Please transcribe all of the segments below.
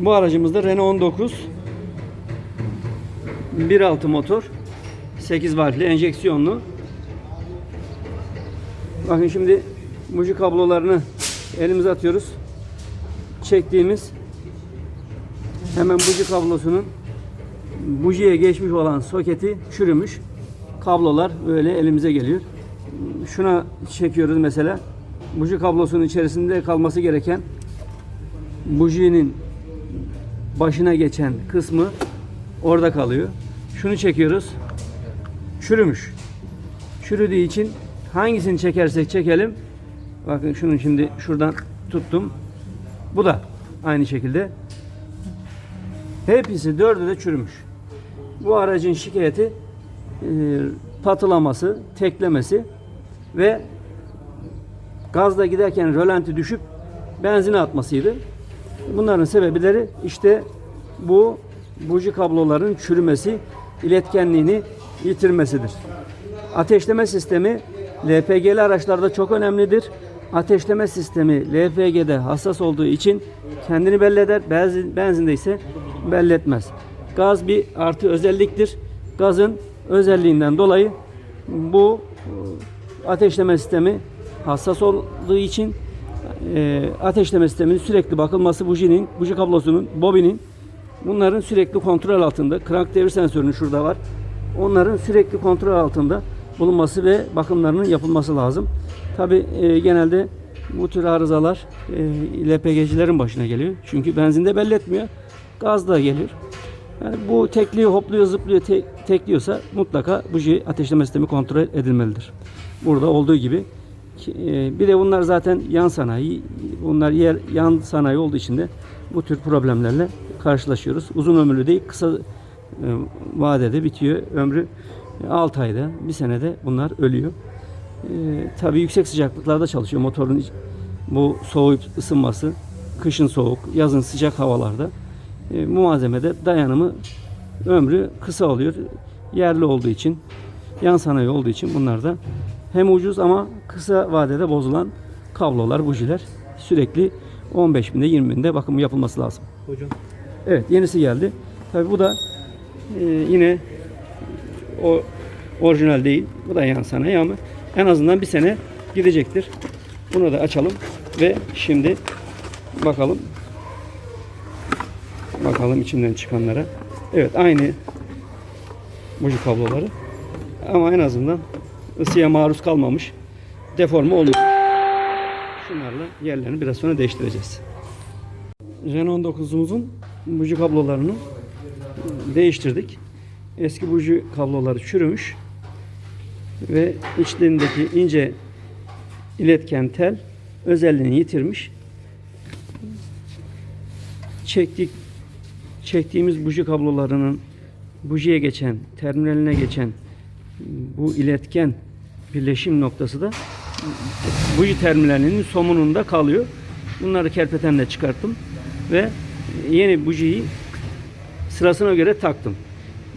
Bu aracımızda Renault 19 1.6 motor 8 valvli enjeksiyonlu. Bakın şimdi buji kablolarını elimize atıyoruz. Çektiğimiz hemen buji kablosunun bujiye geçmiş olan soketi çürümüş. Kablolar böyle elimize geliyor. Şuna çekiyoruz mesela. Buji kablosunun içerisinde kalması gereken bujinin başına geçen kısmı orada kalıyor. Şunu çekiyoruz. Çürümüş. Çürüdüğü için hangisini çekersek çekelim. Bakın şunu şimdi şuradan tuttum. Bu da aynı şekilde. Hepsi dördü de çürümüş. Bu aracın şikayeti e, patılaması, teklemesi ve gazda giderken rölanti düşüp benzine atmasıydı. Bunların sebepleri işte bu buji kabloların çürümesi, iletkenliğini yitirmesidir. Ateşleme sistemi LPG'li araçlarda çok önemlidir. Ateşleme sistemi LPG'de hassas olduğu için kendini belli eder. Benzin, benzinde ise belli etmez. Gaz bir artı özelliktir. Gazın özelliğinden dolayı bu e, ateşleme sistemi hassas olduğu için e, ateşleme sisteminin sürekli bakılması bujinin, buji kablosunun, bobinin bunların sürekli kontrol altında. Krank devir sensörünün şurada var. Onların sürekli kontrol altında bulunması ve bakımlarının yapılması lazım. Tabi genelde bu tür arızalar e, LPG'cilerin başına geliyor. Çünkü benzinde belli etmiyor. Gaz da geliyor. Yani bu tekliyor, hopluyor, zıplıyor, te- tekliyorsa mutlaka buji ateşleme sistemi kontrol edilmelidir. Burada olduğu gibi. E, Bir de bunlar zaten yan sanayi. Bunlar yer yan sanayi olduğu için de bu tür problemlerle karşılaşıyoruz. Uzun ömürlü değil, kısa e, vadede bitiyor. Ömrü 6 ayda, bir senede bunlar ölüyor. E, tabii yüksek sıcaklıklarda çalışıyor motorun bu soğuyup ısınması, kışın soğuk, yazın sıcak havalarda e, bu malzemede dayanımı ömrü kısa oluyor. Yerli olduğu için, yan sanayi olduğu için bunlar da hem ucuz ama kısa vadede bozulan kablolar, bujiler sürekli 15 binde 20 binde bakımı yapılması lazım. Hocam Evet yenisi geldi. Tabi bu da e, yine o orijinal değil. Bu da yan sanayi ama en azından bir sene gidecektir. Bunu da açalım ve şimdi bakalım bakalım içinden çıkanlara. Evet aynı buji kabloları ama en azından ısıya maruz kalmamış deforme olmuş. Şunlarla yerlerini biraz sonra değiştireceğiz. Renault 19'umuzun buji kablolarını değiştirdik. Eski buji kabloları çürümüş ve içlerindeki ince iletken tel özelliğini yitirmiş. Çektik çektiğimiz buji kablolarının bujiye geçen, terminaline geçen bu iletken birleşim noktası da buji terminalinin somununda kalıyor. Bunları kerpetenle çıkarttım ve yeni bujiyi sırasına göre taktım.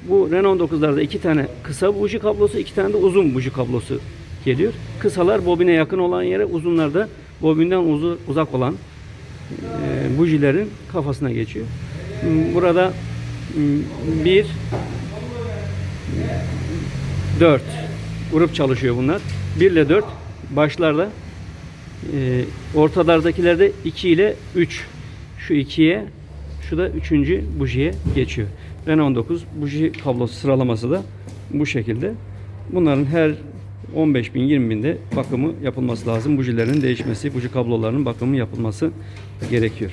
Bu Renault 9'larda iki tane kısa buji kablosu, iki tane de uzun buji kablosu geliyor. Kısalar bobine yakın olan yere, uzunlar da bobinden uzak olan e, bujilerin kafasına geçiyor. Burada hmm, bir 4 grup çalışıyor bunlar. 1 ile 4 başlarda e, ortalardakilerde 2 ile 3 şu 2'ye şu da 3. bujiye geçiyor. Renault 19 buji kablosu sıralaması da bu şekilde. Bunların her 15 bin 20 binde bakımı yapılması lazım. Bujilerin değişmesi, buji kablolarının bakımı yapılması gerekiyor.